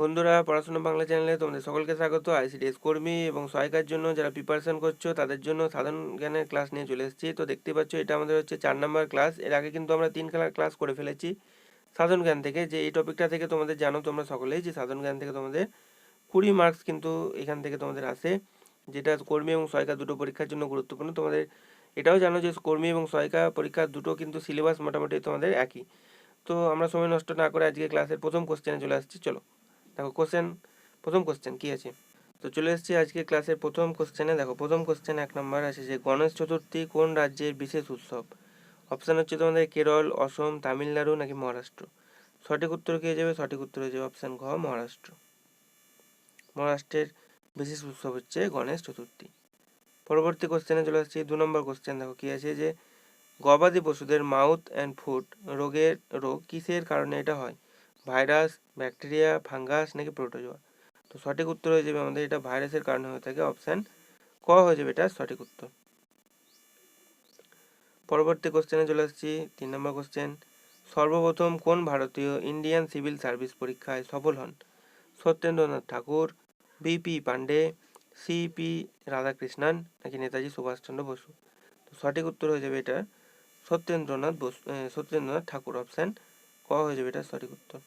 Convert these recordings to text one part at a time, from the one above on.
বন্ধুরা, পড়াশোনা বাংলা চ্যানেলে তোমাদের সকলকে স্বাগত। আইসিডিএস কর্মী এবং সহায়িকার জন্য যারা প্রিপারেশন করছ, তাদের জন্য সাধারণ জ্ঞানের ক্লাস নিয়ে চলে এসেছি। তো দেখতে পাচ্ছ, এটা আমাদের হচ্ছে চার নম্বর ক্লাস এর আগে কিন্তু আমরা তিন খেলার ক্লাস করে ফেলেছি সাধারণ জ্ঞান থেকে। যে এই টপিকটা থেকে তোমাদের জানো তোমরা সকলেই, যে সাধারণ জ্ঞান থেকে তোমাদের কুড়ি মার্কস কিন্তু এখান থেকে তোমাদের আসে। যেটা কর্মী এবং সহায়িকা দুটো পরীক্ষার জন্য গুরুত্বপূর্ণ। তোমাদের এটাও জানো যে কর্মী এবং সহায়িকা পরীক্ষা দুটো কিন্তু সিলেবাস মোটামুটি তোমাদের একই। তো আমরা সময় নষ্ট না করে আজকে ক্লাসের প্রথম কোশ্চেনে চলে আসছি। চলো। দেখো কোশ্চেন প্রথম কোশ্চেন কি আছে? তো চলে এসেছি আজকে ক্লাসের প্রথম কোশ্চেনে দেখো, প্রথম কোশ্চেন এক নম্বর আছে যে, গণেশ চতুর্থী কোন রাজ্যের বিশেষ উৎসব? অপশান হচ্ছে তোমাদের কেরল, অসম, তামিলনাড়ু নাকি মহারাষ্ট্র? সঠিক উত্তর কি যাবে সঠিক উত্তর হয়ে যাবে অপশান ঘ, মহারাষ্ট্র। মহারাষ্ট্রের বিশেষ উৎসব হচ্ছে গণেশ চতুর্থী। পরবর্তী কোশ্চেনে চলে আসছি। দু নম্বর কোশ্চেন দেখো কি আছে যে, গবাদি পশুদের মাউথ অ্যান্ড ফুড রোগের রোগ কিসের কারণে এটা হয়? ভাইরাস, ব্যাকটেরিয়া, ফাঙ্গাস নাকি প্রোটোজোয়া? তো সঠিক উত্তর হয়ে যাবে আমাদের এটা ভাইরাসের কারণে হয়ে থাকে অপশান ক হয়ে যাবে এটা সঠিক উত্তর। পরবর্তী কোশ্চেনে চলে আসছি, তিন নম্বর কোশ্চেন সর্বপ্রথম কোন ভারতীয় ইন্ডিয়ান সিভিল সার্ভিস পরীক্ষায় সফল হন? সত্যেন্দ্রনাথ ঠাকুর বিপি পান্ডে সিপি রাধাকৃষ্ণন নাকি নেতাজি সুভাষচন্দ্র বসু? তো সঠিক উত্তর হয়ে যাবে এটা সত্যেন্দ্রনাথ বসু সত্যেন্দ্রনাথ ঠাকুর অপশান ক হয়ে যাবে, এটা সঠিক উত্তর।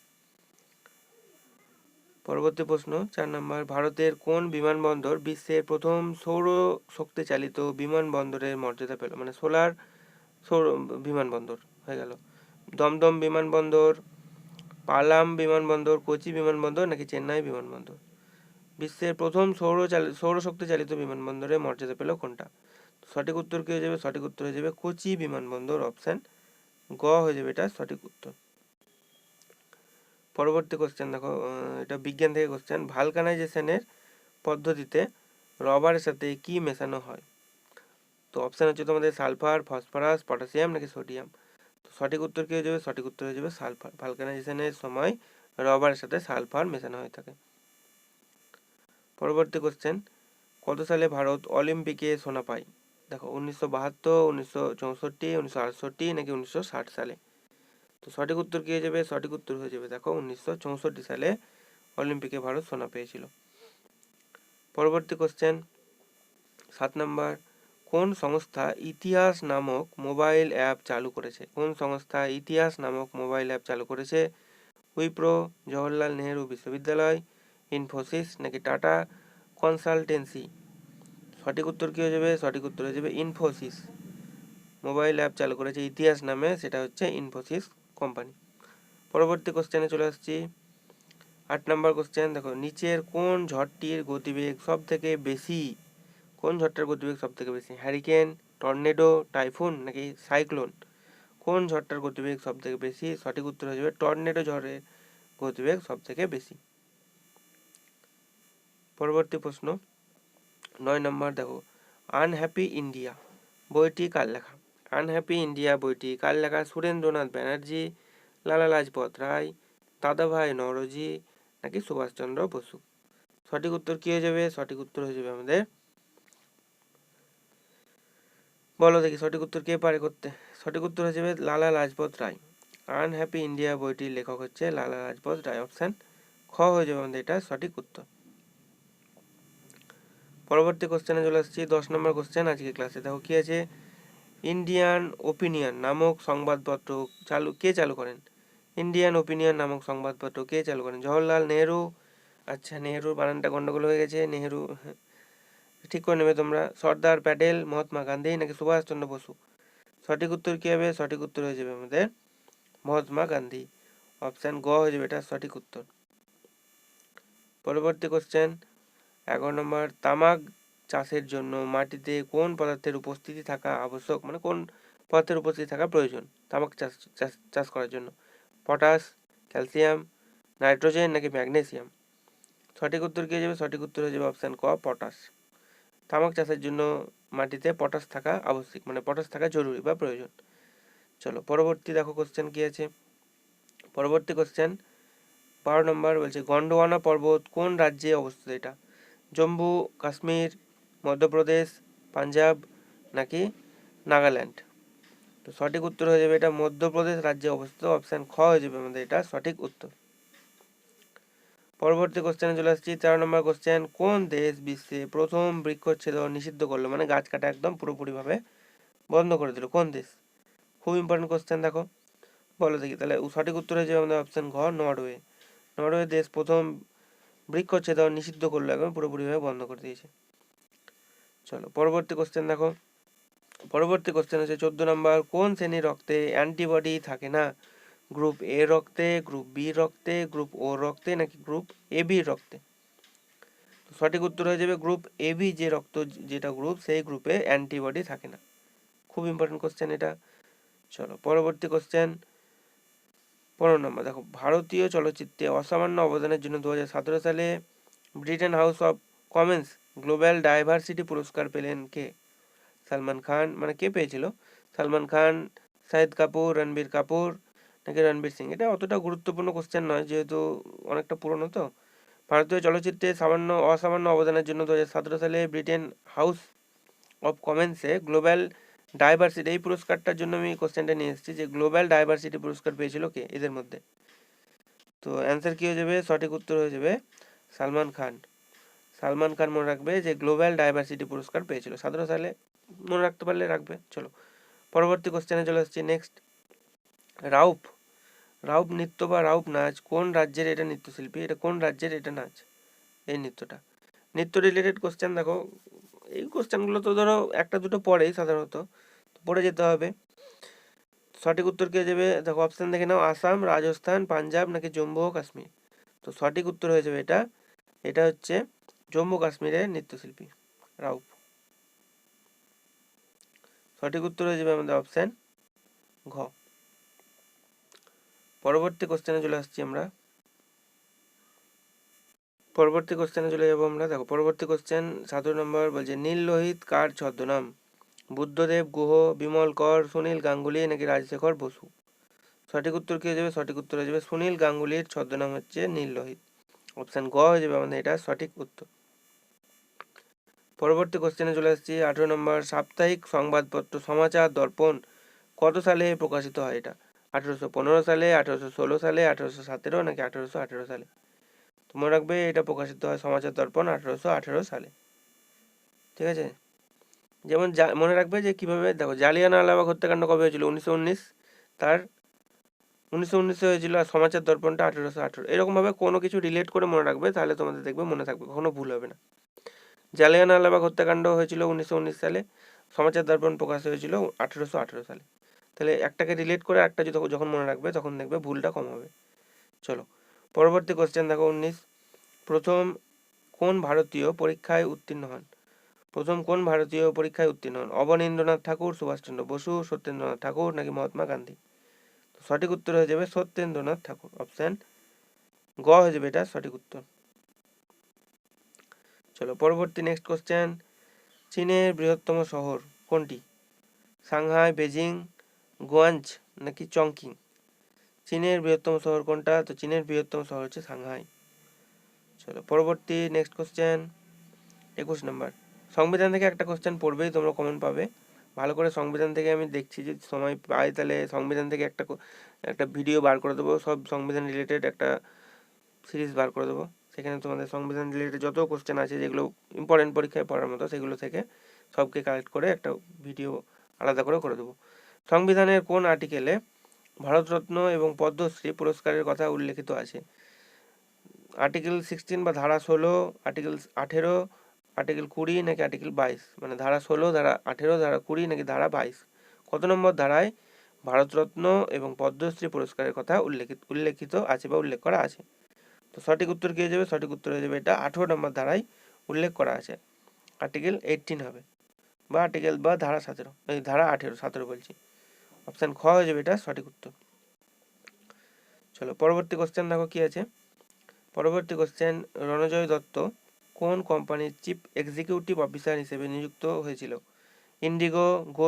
পরবর্তী প্রশ্ন, চার নম্বর, ভারতের কোন বিমানবন্দর বিশ্বের প্রথম সৌর শক্তি চালিত বিমানবন্দরের মর্যাদা পেল? মানে সোলার সৌর বিমানবন্দর হয়ে গেল। দমদম বিমানবন্দর, পালাম বিমানবন্দর, কোচি বিমানবন্দর, নাকি চেন্নাই বিমানবন্দর? বিশ্বের প্রথম সৌর সৌরশক্তি চালিত বিমানবন্দরের মর্যাদা পেল কোনটা? সঠিক উত্তর কি হয়ে যাবে? সঠিক উত্তর হয়ে যাবে কোচি বিমানবন্দর, অপশান গ হয়ে যাবে, এটা সঠিক উত্তর। পরবর্তী কোশ্চেন দেখো এটা বিজ্ঞান থেকে কোশ্চেন ভালকানাইজেশনের পদ্ধতিতে রবারের সাথে কি মেশানো হয়? তো অপশান হচ্ছে তোমাদের সালফার, ফসফরাস, পটাশিয়াম নাকি সোডিয়াম? তো সঠিক উত্তর কি হয়ে যাবে? সঠিক উত্তর হয়ে যাবে সালফার। ভালকানাইজেশনের সময় রবারের সাথে সালফার মেশানো হয়ে থাকে। পরবর্তী কোশ্চেন কত সালে ভারত অলিম্পিকে সোনা পায়? দেখো, উনিশশো বাহাত্তর, উনিশশো চৌষট্টি, উনিশশো আটষট্টি নাকি উনিশশো ষাট সালে? তো সঠিক উত্তর কি হয়ে যাবে সঠিক উত্তর হয়ে যাবে, দেখো, উনিশশো চৌষট্টি সালে অলিম্পিকে ভারত সোনা পেয়েছিল। পরবর্তী কোশ্চেন সাত নম্বর কোন সংস্থা ইতিহাস নামক মোবাইল অ্যাপ চালু করেছে? কোন সংস্থা ইতিহাস নামক মোবাইল অ্যাপ চালু করেছে? উইপ্রো, জওহরলাল নেহেরু বিশ্ববিদ্যালয়, ইনফোসিস নাকি টাটা কনসালটেন্সি? সঠিক উত্তর কী হয়ে যাবে? সঠিক উত্তর হয়ে যাবে ইনফোসিস। মোবাইল অ্যাপ চালু করেছে ইতিহাস নামে, সেটা হচ্ছে ইনফোসিস কোম্পানি পরবর্তী কোশ্চেনে চলে আসছি। আট নম্বর কোশ্চেন দেখো, নিচের কোন ঝড়টির গতিবেগ সব থেকে বেশি? কোন ঝড়টার গতিবেগ সব থেকে বেশি? হ্যারিকেন টর্নেডো টাইফুন নাকি সাইক্লোন কোন ঝড়টার গতিবেগ সব থেকে বেশি? সঠিক উত্তর হয়ে যাবে টর্নেডো ঝড়ের গতিবেগ সব থেকে বেশি। পরবর্তী প্রশ্ন, নয় নম্বর দেখো আনহ্যাপি ইন্ডিয়া বইটি কার লেখা? আনহ্যাপি ইন্ডিয়া বইটি কার লেখা সুরেন্দ্রনাথ ব্যানার্জি, লালা লাজপত রায়, দাদাভাই নরজি নাকি সুভাষচন্দ্র বসু? সঠিক উত্তর কি হয়ে যাবে? সঠিক উত্তর হয়ে যাবে আমাদের। বলো দেখি সঠিক উত্তর কে পারে করতে। সঠিক উত্তর হয়ে যাবে লালা লাজপত রায়। আনহ্যাপি ইন্ডিয়া বইটির লেখক হচ্ছে লালা লাজপত রায়। অপশান খ হয়ে যাবে আমাদের এটা সঠিক উত্তর। পরবর্তী কোশ্চেনে চলে আসছি। দশ নম্বর কোশ্চেন আজকে ক্লাসে দেখো কি আছে? ইন্ডিয়ান ওপিনিয়ন নামক সংবাদপত্র চালু, কে চালু করেন? ইন্ডিয়ান ওপিনিয়ন নামক সংবাদপত্র কে চালু করেন? জওহরলাল নেহেরু। আচ্ছা নেহেরুর বানানটা গন্ডগোল হয়ে গেছে। নেহেরু, ঠিক করে নেবে তোমরা। সর্দার প্যাটেল, মহাত্মা গান্ধী নাকি সুভাষচন্দ্র বসু? সঠিক উত্তর কী হবে? সঠিক উত্তর হয়ে যাবে আমাদের মহাত্মা গান্ধী। অপশান গ হয়ে যাবে, এটা সঠিক উত্তর। পরবর্তী কোশ্চেন এগারো নম্বর, তামাক চাষের জন্য মাটিতে কোন পদার্থের উপস্থিতি থাকা আবশ্যক? মানে কোন পদার্থের উপস্থিতি থাকা প্রয়োজন? তামাক চাষ চাষ চাষ করার জন্য। পটাশ, ক্যালসিয়াম, নাইট্রোজেন নাকি ম্যাগনেসিয়াম? সঠিক উত্তর কী হয়ে যাবে সঠিক উত্তর হয়ে যাবে অপশান ক, পটাশ। তামাক চাষের জন্য মাটিতে পটাশ থাকা আবশ্যিক মানে পটাশ থাকা জরুরি বা প্রয়োজন। চলো, পরবর্তী দেখো কোশ্চেন কী আছে? পরবর্তী কোশ্চেন বারো নম্বর বলছে, গন্ডোয়ানা পর্বত কোন রাজ্যে অবস্থিত এটা? জম্মু, কাশ্মীর মধ্যপ্রদেশ, পাঞ্জাব নাকি নাগাল্যান্ড? তো সঠিক উত্তর হয়ে যাবে এটা মধ্যপ্রদেশ রাজ্যে অবস্থিত। অপশান খ হয়ে যাবে আমাদের এটা সঠিক উত্তর। পরবর্তী কোশ্চেনে চলে আসছি। চার নম্বর কোশ্চেন কোন দেশ বিশ্বে প্রথম বৃক্ষচ্ছেদন নিষিদ্ধ করল? মানে গাছ কাটা একদম পুরোপুরিভাবে বন্ধ করে দিল। কোন দেশ? খুব ইম্পর্টেন্ট কোশ্চেন দেখো। বলো দেখি, তাহলে সঠিক উত্তর হয়ে যাবে আমাদের অপশন ঘ, নরওয়ে। নরওয়ে দেশ প্রথম বৃক্ষচ্ছেদন নিষিদ্ধ করল, একদম পুরোপুরিভাবে বন্ধ করে দিয়েছে। চলো, পরবর্তী কোশ্চেন দেখো। পরবর্তী কোশ্চেন হচ্ছে, চোদ্দ নম্বর কোন শ্রেণির রক্তে অ্যান্টিবডি থাকে না? গ্রুপ এ রক্তে গ্রুপ বি রক্তে গ্রুপ ও রক্তে, নাকি গ্রুপ এ বি রক্তে সঠিক উত্তর হয়ে যাবে গ্রুপ এ বি যে রক্ত যেটা গ্রুপ সেই গ্রুপে অ্যান্টিবডি থাকে না। খুব ইম্পর্টেন্ট কোশ্চেন এটা। চলো, পরবর্তী কোশ্চেন পনেরো নম্বর দেখো, ভারতীয় চলচ্চিত্রে অসামান্য অবদানের জন্য দু সালে Britain House of Commons global diversity পুরস্কার পেলেন কে? সালমান খান। মানে কে পেয়েছিল? সালমান খান, শাহিদ কাপুর, রণবীর কাপুর নাকি রণবীর সিং? এটা অতটা গুরুত্বপূর্ণ কোশ্চেন নয়, যেহেতু অনেকটা পুরনো তো। ভারতীয় চলচ্চিত্রে সামান্য, অসামান্য অবদানের জন্য দু সালে ব্রিটেন হাউস অফ কমেন্সে গ্লোবাল ডাইভার্সিটি, এই পুরস্কারটার জন্য আমি কোশ্চেনটা নিয়ে এসেছি যে গ্লোবাল ডাইভার্সিটি পুরস্কার পেয়েছিল কে এদের মধ্যে? তো অ্যান্সার কী হয়ে যাবে? সঠিক উত্তর হয়ে যাবে সালমান খান। সালমান খান মনে রাখবে যে গ্লোবাল ডাইভার্সিটি পুরস্কার পেয়েছিল। সতেরো সালে মনে রাখতে পারলে রাখবে। চলো, পরবর্তী কোশ্চেনে চলে আসছি। নেক্সট রাউপ রাউপ নৃত্য বা রাউপ নাচ, কোন রাজ্যের এটা নৃত্যশিল্পী? এটা কোন রাজ্যের এটা নাচ? এই নৃত্যটা। নৃত্য রিলেটেড কোশ্চেন দেখো, এই কোশ্চেনগুলো তো ধরো একটা দুটো পড়েই সাধারণত। পড়ে যেতে হবে। সঠিক উত্তর কে যাবে দেখো অপশান দেখে নাও। আসাম, রাজস্থান, পাঞ্জাব নাকি জম্মু ও কাশ্মীর? তো সঠিক উত্তর হয়ে যাবে এটা। এটা হচ্ছে জম্মু কাশ্মীরের নৃত্যশিল্পী রাউফ। সঠিক উত্তর হয়ে যাবে আমাদের অপশান ঘ। পরবর্তী কোশ্চেনে চলে আসছি আমরা। পরবর্তী কোশ্চেনে চলে যাব আমরা। দেখো, পরবর্তী কোশ্চেন সতেরো নম্বর বলছে নীল লোহিত কার ছদ্মনাম? বুদ্ধদেব, গুহ, বিমল কর, সুনীল গাঙ্গুলি নাকি রাজশেখর বসু? সঠিক উত্তর কি হয়ে যাবে? সঠিক উত্তর হয়ে যাবে সুনীল গাঙ্গুলির ছদ্মনাম হচ্ছে নীল লোহিত অপশান গ হয়ে যাবে আমাদের এটা সঠিক উত্তর। পরবর্তী কোশ্চেনে চলে আসছি। আঠেরো নম্বর, সাপ্তাহিক সংবাদপত্র সমাচার দর্পণ কত সালে প্রকাশিত হয় এটা? আঠেরোশো পনেরো সালে, আঠেরোশো ষোলো সালে, আঠেরোশো সতেরো নাকি আঠেরোশো আঠেরো সালে? মনে রাখবে এটা প্রকাশিত হয় সমাচার দর্পণ আঠেরোশো আঠেরো সালে। ঠিক আছে? যেমন মনে রাখবে যে কীভাবে, দেখো জালিয়ানওয়ালাবাগ হত্যাকাণ্ড কবে হয়েছিল? উনিশশো উনিশ। তার উনিশশো উনিশে হয়েছিল আর সমাচার দর্পণটা আঠেরোশো আঠেরো। এরকমভাবে কোনো কিছু রিলেট করে মনে রাখবে, তাহলে তোমাদের দেখবে মনে থাকবে, কখনো ভুল হবে না। জালিয়ানওয়ালাবাগ হত্যাকাণ্ড হয়েছিল উনিশশো উনিশ সালে। সমাচার দর্পণ প্রকাশ হয়েছিল আঠেরোশো আঠেরো সালে। তাহলে একটাকে রিলেট করে একটা যদি যখন মনে রাখবে তখন দেখবে ভুলটা কম হবে। চলো, পরবর্তী কোশ্চেন দেখো উনিশ। প্রথম কোন ভারতীয় পরীক্ষায় উত্তীর্ণ হন? প্রথম কোন ভারতীয় পরীক্ষায় উত্তীর্ণ হন? অবনীন্দ্রনাথ ঠাকুর, সুভাষচন্দ্র বসু, সত্যেন্দ্রনাথ ঠাকুর নাকি মহাত্মা গান্ধী? সঠিক উত্তর হয়ে যাবে সত্যেন্দ্রনাথ ঠাকুর। অপশান গ হয়ে যাবে এটা সঠিক উত্তর। চলো, পরবর্তী নেক্সট কোশ্চেন চীনের বৃহত্তম শহর কোনটি? সাংহাই, বেজিং, গোয়াঞ্জ নাকি চংকিং? চীনের বৃহত্তম শহর কোনটা? তো চীনের বৃহত্তম শহর হচ্ছে সাংহাই। চলো, পরবর্তী নেক্সট কোশ্চেন একুশ নম্বর সংবিধান থেকে একটা কোশ্চেন পড়বেই তোমরা কমেন্ট পাবে। ভালো করে সংবিধান থেকে আমি দেখছি যে সময় পাই, তাহলে সংবিধান থেকে একটা একটা ভিডিও বার করে দেবো। সব সংবিধান রিলেটেড একটা সিরিজ বার করে দেবো। সেখানে তোমাদের সংবিধান রিলেটেড যত কোশ্চেন আছে যেগুলো ইম্পর্টেন্ট পরীক্ষায় পড়ার মতো সেগুলো থেকে সবকে কালেক্ট করে একটা ভিডিও আলাদা করে করে দেবো। সংবিধানের কোন আর্টিকেলে ভারতরত্ন এবং পদ্মশ্রী পুরস্কারের কথা উল্লেখিত আছে? আর্টিকেল সিক্সটিন বা ধারা ষোলো আর্টিকেল আঠেরো আর্টিকেল কুড়ি নাকি আর্টিকেল বাইশ? মানে ধারা ষোলো, ধারা আঠেরো, ধারা কুড়ি নাকি ধারা বাইশ? কত নম্বর ধারায় ভারতরত্ন এবং পদ্মশ্রী পুরস্কারের কথা উল্লেখিত উল্লেখিত আছে বা উল্লেখ করা আছে? তো সঠিক উত্তর কী হয়ে যাবে সঠিক উত্তর হয়ে যাবে এটা আঠেরো নম্বর ধারায় উল্লেখ করা আছে। আর্টিকেল এইটিন হবে বা আর্টিকেল বা ধারা সতেরো, এই ধারা আঠেরো, সতেরো বলছি। অপশান খ হয়ে যাবে এটা সঠিক উত্তর। চলো পরবর্তী কোশ্চেন দেখো কি আছে? পরবর্তী কোশ্চেন রণজয় দত্ত কোন কোম্পানির চিফ এক্সিকিউটিভ অফিসার হিসেবে নিযুক্ত হয়েছিল? IndiGo Go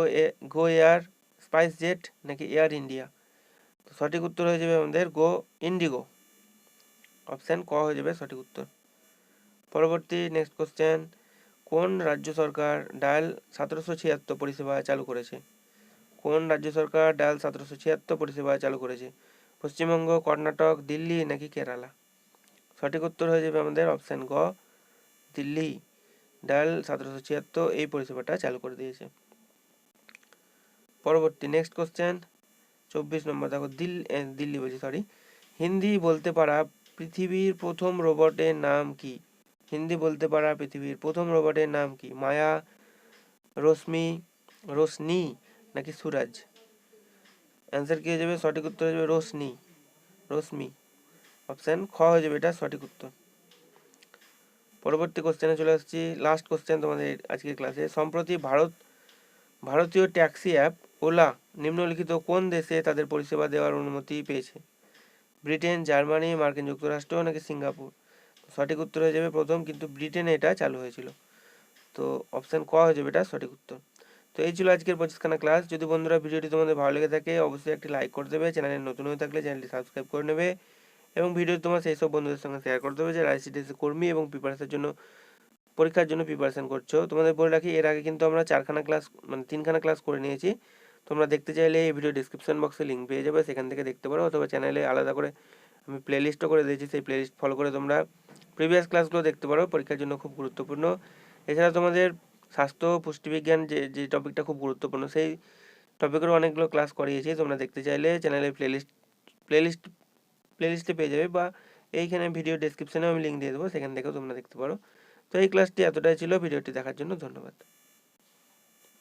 Go Air Spice Jet নাকি এয়ার ইন্ডিয়া সঠিক উত্তর হয়ে যাবে আমাদের গো ইন্ডিগো অপশান ক হয়ে যাবে সঠিক উত্তর। পরবর্তী নেক্সট কোশ্চেন কোন রাজ্য সরকার ডায়াল সতেরোশো ছিয়াত্তর পরিষেবা চালু করেছে? কোন রাজ্য সরকার ডায়াল সতেরোশো ছিয়াত্তর পরিষেবা চালু করেছে? পশ্চিমবঙ্গ, কর্ণাটক, দিল্লি নাকি কেরালা? সঠিক উত্তর হয়ে যাবে আমাদের অপশান গ, দিল্লি। ডায়াল সতেরোশো ছিয়াত্তর এই পরিষেবাটা চালু করে দিয়েছে। পরবর্তী নেক্সট কোশ্চেন চব্বিশ নম্বর, দেখো দিল্লি দিল্লি বলছি সরি হিন্দি বলতে পারা পৃথিবীর প্রথম রোবটের নাম কি? হিন্দি বলতে পারা পৃথিবীর প্রথম রোবটের নাম কি? মায়া, রশ্মি, রোশনি নাকি সুরাজ? অ্যান্সার কি হয়ে যাবে? সঠিক উত্তর হয়ে যাবে রোশনি। রশ্মি। অপশান খ হয়ে যাবে এটা সঠিক উত্তর। পরবর্তী কোশ্চেনে চলে আসছি। লাস্ট কোশ্চেন তোমাদের আজকের ক্লাসে সম্প্রতি ভারত, ভারতীয় ট্যাক্সি অ্যাপ ওলা নিম্নলিখিত কোন দেশে তাদের পরিষেবা দেওয়ার অনুমতি পেয়েছে? ব্রিটেন, জার্মানি, মার্কিন যুক্তরাষ্ট্র, নাকি সিঙ্গাপুর? সঠিক উত্তর হয়ে যাবে প্রথম, কিন্তু ব্রিটেনে এটা চালু হয়েছিল। তো অপশান ক হয়ে যাবে এটা সঠিক উত্তর। তো এই ছিল আজকের পঁচিশখানা ক্লাস যদি বন্ধুরা ভিডিওটি তোমাদের ভালো লেগে থাকে, অবশ্যই একটি লাইক করে দেবে। চ্যানেলে নতুন হয়ে থাকলে চ্যানেলটি সাবস্ক্রাইব করে নেবে। এবং ভিডিও তোমার সেই সব বন্ধুদের সঙ্গে শেয়ার করে দেবে, যারা আইসিডিএস কর্মী এবং প্রিপারেশনের জন্য, পরীক্ষার জন্য প্রিপারেশন করছ। তোমাদের বলে রাখি, এর আগে কিন্তু আমরা চারখানা ক্লাস মানে তিনখানা ক্লাস করে নিয়েছি। তোমরা দেখতে চাইলে এই ভিডিও ডিসক্রিপশন বক্সে লিঙ্ক পেয়ে যাবে, সেখান থেকে দেখতে পারো অথবা চ্যানেলে আলাদা করে আমি প্লেলিস্টও করে দিয়েছি, সেই প্লেলিস্ট ফলো করে তোমরা প্রিভিয়াস ক্লাসগুলো দেখতে পারো, পরীক্ষার জন্য খুব গুরুত্বপূর্ণ। এছাড়া তোমাদের স্বাস্থ্য, পুষ্টিবিজ্ঞান যে যে টপিকটা খুব গুরুত্বপূর্ণ, সেই টপিকেরও অনেকগুলো ক্লাস করিয়েছি, তোমরা দেখতে চাইলে চ্যানেলের প্লেলিস্ট প্লেলিস্ট প্লেলিস্টে পেয়ে যাবে বা এইখানে ভিডিও ডেসক্রিপশনেও আমি লিঙ্ক দিয়ে দেবো, সেখান থেকেও তোমরা দেখতে পারো। তো এই ক্লাসটি এতটাই ছিল ভিডিওটি দেখার জন্য ধন্যবাদ।